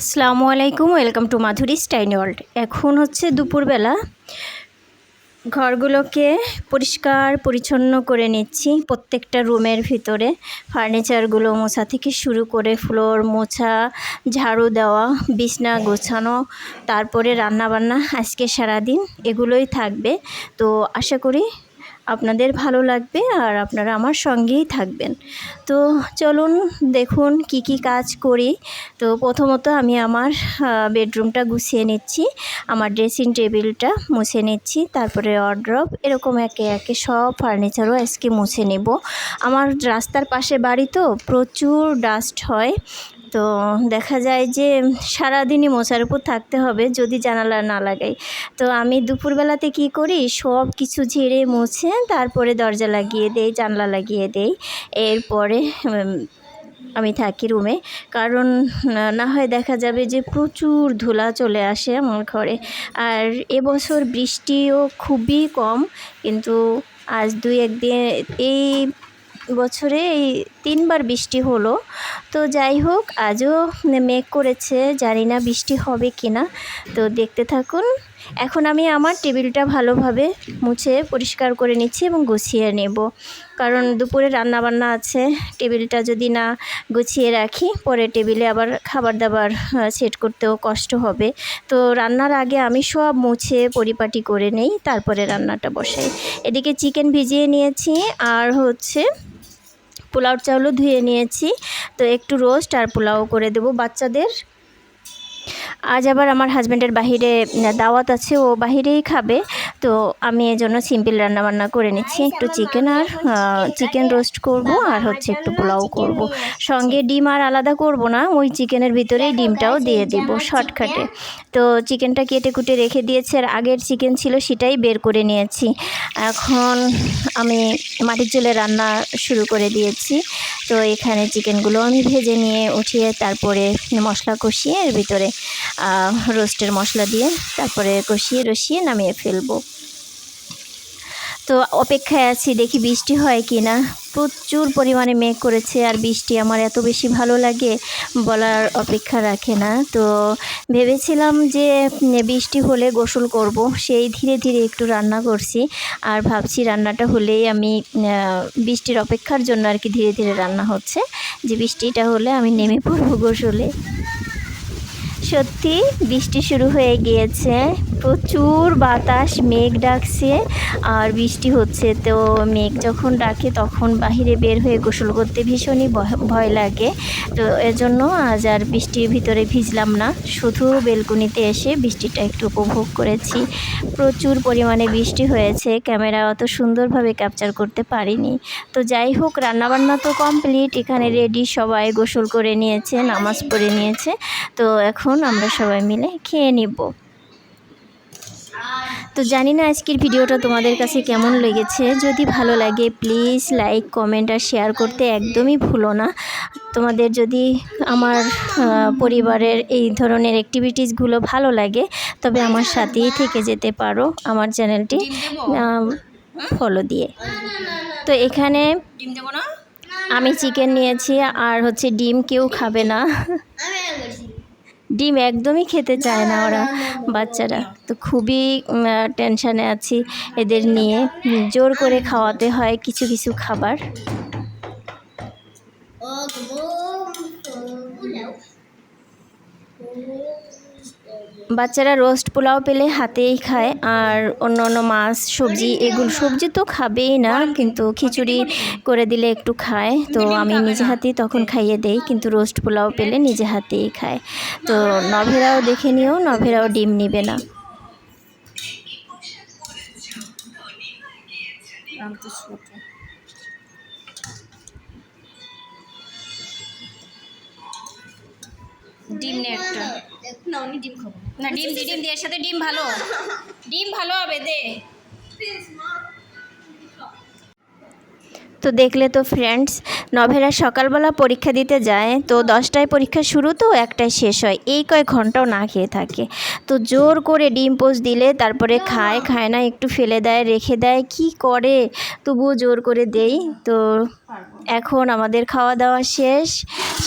আসসালামু আলাইকুম, welcome to Madhuri stein world. এখন হচ্ছে দুপুরবেলা। ঘরগুলোকে পরিষ্কার পরিচ্ছন্ন করে নিচ্ছি প্রত্যেকটা রুমের ভিতরে। ফার্নিচারগুলো মোছা থেকে শুরু করে ফ্লোর মোছা, ঝাড়ু দেওয়া, বিছনা গোছানো, তারপরে রান্নাবান্না আজকে সারাদিন এগুলোই থাকবে। তো আশা করি আপনাদের ভালো লাগবে আর আপনারা আমার সঙ্গেই থাকবেন। তো চলুন দেখুন কি কি কাজ করি। তো প্রথমত আমি আমার বেডরুমটা গুছিয়ে নিচ্ছি, আমার ড্রেসিং টেবিলটা মুছে নিচ্ছি, তারপরে অড্রপ এরকম একে একে সব ফার্নিচারও আজকে মুছে নেব। আমার রাস্তার পাশে বাড়ি তো প্রচুর ডাস্ট হয় তো দেখা যায় যে সারাদিনই মশার উপর থাকতে হবে যদি জানালা না লাগাই। তো আমি দুপুরবেলাতে কি করি? সব কিছু ঝেড়ে মুছে তারপরে দরজা লাগিয়ে দেই, জানলা লাগিয়ে দেই। এরপরে আমি থাকি রুমে। কারণ, না- হয় দেখা যাবে যে প্রচুর ধুলা চলে আসে আমার ঘরে। আর এবছর বৃষ্টিও খুবই কম। কিন্তু আজ দুই একদিন এই বছরে এই তিনবার বৃষ্টি হলো। তো যাই হোক, আজও মেঘ করেছে, জানি না বৃষ্টি হবে কি না তো দেখতে থাকুন, এখন আমি আমার টেবিলটা ভালোভাবে মুছে, পরিষ্কার করে নিচ্ছি এবং গুছিয়ে নেব। কারণ দুপুরে রান্না বান্না আছে, টেবিলটা যদি না গুছিয়ে রাখি, পরে টেবিলে আবার খাবার দাবার সেট করতেও কষ্ট হবে। তো রান্নার আগে আমি সব মুছে, পরিপাটি করে নেই, তারপরে রান্নাটা বসাই। এদিকে চিকেন ভিজিয়ে নিয়েছি, আর হচ্ছে পোলাও চাউলও ধুয়ে নিয়েছি। তো একটু রোস্ট আর পোলাও করে দেব বাচ্চাদের। আজ আবার আমার হাজব্যান্ডের বাহিরে দাওয়াত আছে, ও বাহিরেই খাবে। তো আমি এই জন্য সিম্পল রান্নাবান্না করে নিচ্ছি। একটু চিকেন আর চিকেন রোস্ট করব আর হচ্ছে একটু পোলাও করব। সঙ্গে ডিম আর আলাদা করব না ওই চিকেনের ভিতরেই ডিমটাও দিয়ে দিব শর্টকাটে তো চিকেনটা কেটে কুটে রেখে দিয়েছি আর আগের চিকেন ছিল সেটাই বের করে নিয়েছি। এখন আমি মাটির চুলে রান্না শুরু করে দিয়েছি। তো এখানে চিকেনগুলো আমি ভেজে নিয়ে উঠিয়ে তারপরে মশলা কষিয়ে এর ভিতরে রোস্টের মশলা দিয়ে তারপরে কষিয়ে রসিয়ে নামিয়ে ফেলব। তো অপেক্ষায় আছি, দেখি বৃষ্টি হয় কি না প্রচুর পরিমাণে মেঘ করেছে আর বৃষ্টি আমার এত বেশি ভালো লাগে বলার অপেক্ষা রাখে না। তো ভেবেছিলাম যে বৃষ্টি হলে গোসল করব। সেই ধীরে ধীরে একটু রান্না করছি আর ভাবছি রান্নাটা হলেই আমি বৃষ্টির অপেক্ষার জন্য আর কি ধীরে ধীরে রান্না হচ্ছে। যে বৃষ্টিটা হলে আমি নেমে পড়ব গোসলে। সত্যি বৃষ্টি শুরু হয়ে গিয়েছে। প্রচুর বাতাস, মেঘ ডাকছে আর বৃষ্টি হচ্ছে। তো মেঘ যখন ডাকে তখন বাহিরে বের হয়ে গোসল করতে ভীষণই ভয়- লাগে। তো এজন্য আজ আর বৃষ্টির ভিতরে ভিজলাম না। শুধু বেলকুনিতে এসে বৃষ্টিটা একটু উপভোগ করেছি। প্রচুর পরিমাণে বৃষ্টি হয়েছে। ক্যামেরা অত সুন্দরভাবে ক্যাপচার করতে পারিনি। তো যাই হোক, রান্নাবান্না তো কমপ্লিট। এখানে রেডি সবাই গোসল করে নিয়েছে, নামাজ পড়ে নিয়েছে। তো এখন আমরা সবাই মিলে খেয়ে নিব। তো জানি না আজকের ভিডিওটা তোমাদের কাছে কেমন লেগেছে। যদি ভালো লাগে প্লিজ লাইক কমেন্ট আর শেয়ার করতে একদমই ভুলো না। তোমাদের যদি আমার পরিবারের এই ধরনের অ্যাক্টিভিটিসগুলো ভালো লাগে তবে আমার সাথেই থেকে যেতে পারো আমার চ্যানেলটি ফলো দিয়ে। তো এখানে আমি চিকেন নিয়েছি আর হচ্ছে ডিম কেউ খাবে না। ডিম একদমই খেতে চায় না ওরা বাচ্চারা তো খুবই টেনশানে আছি এদের নিয়ে জোর করে খাওয়াতে হয় কিছু কিছু খাবার বাচ্চারা রোস্ট পোলাও পেলে হাতেই খায় আর অন্য অন্য মাছ, সবজি, এগুলো সবজি তো খাবেই না, কিন্তু খিচুড়ি করে দিলে একটু খায়। তো আমি নিজে হাতেই তখন খাইয়ে দেই, কিন্তু রোস্ট পোলাও পেলে নিজে হাতেই খায়। তো নভেরাও দেখে নিও, নভেরাও ডিম নিবে না। ডিম নে একটা। না উনি ডিম খাব। না ডিম দি ডিম সাথে ডিম ভালো। ডিম ভালো হবে দে। তো দেখলে তো ফ্রেন্ডস নভেরা সকালবেলা পরীক্ষা দিতে যায় তো দশটায় পরীক্ষা শুরু তো একটায় শেষ হয়। এই কয়েক ঘন্টাও না খেয়ে থাকে। তো জোর করে ডিম পোস্ট দিলে তারপরে খায় খায় না একটু ফেলে দেয় রেখে দেয় কি করে? তবুও জোর করে দেই তো এখন আমাদের খাওয়া দাওয়া শেষ।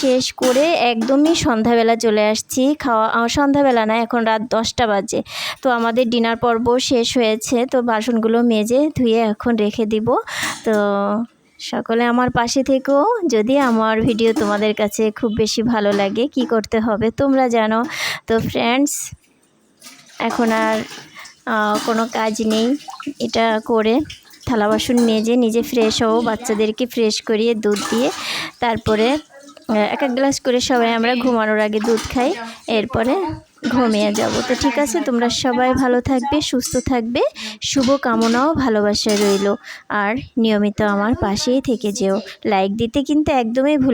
শেষ করে একদমই সন্ধ্যাবেলা চলে আসছি। খাওয়া সন্ধ্যাবেলা না, এখন রাত দশটা বাজে। তো আমাদের ডিনার পর্ব শেষ হয়েছে। তো বাসনগুলো মেজে ধুয়ে এখন রেখে দিব। তো সকলে আমার পাশে থেকেও যদি আমার ভিডিও তোমাদের কাছে খুব বেশি ভালো লাগে, কি করতে হবে তোমরা জানো। তো ফ্রেন্ডস এখন আর কোনো কাজ নেই এটা করে। থালা বাসন মেজে নিজে ফ্রেশ হও বাচ্চাদেরকে ফ্রেশ করিয়ে দুধ দিয়ে তারপরে এক এক গ্লাস করে সবাই আমরা ঘুমানোর আগে দুধ খাই, এরপরে ঘুমিয়ে যাব। তো ঠিক আছে, তোমরা সবাই ভালো থাকবে, সুস্থ থাকবে শুভ কামনাও ভালোবাসা রইল। আর নিয়মিত আমার পাশেই থেকে যেও। লাইক দিতে কিন্তু একদমই ভুল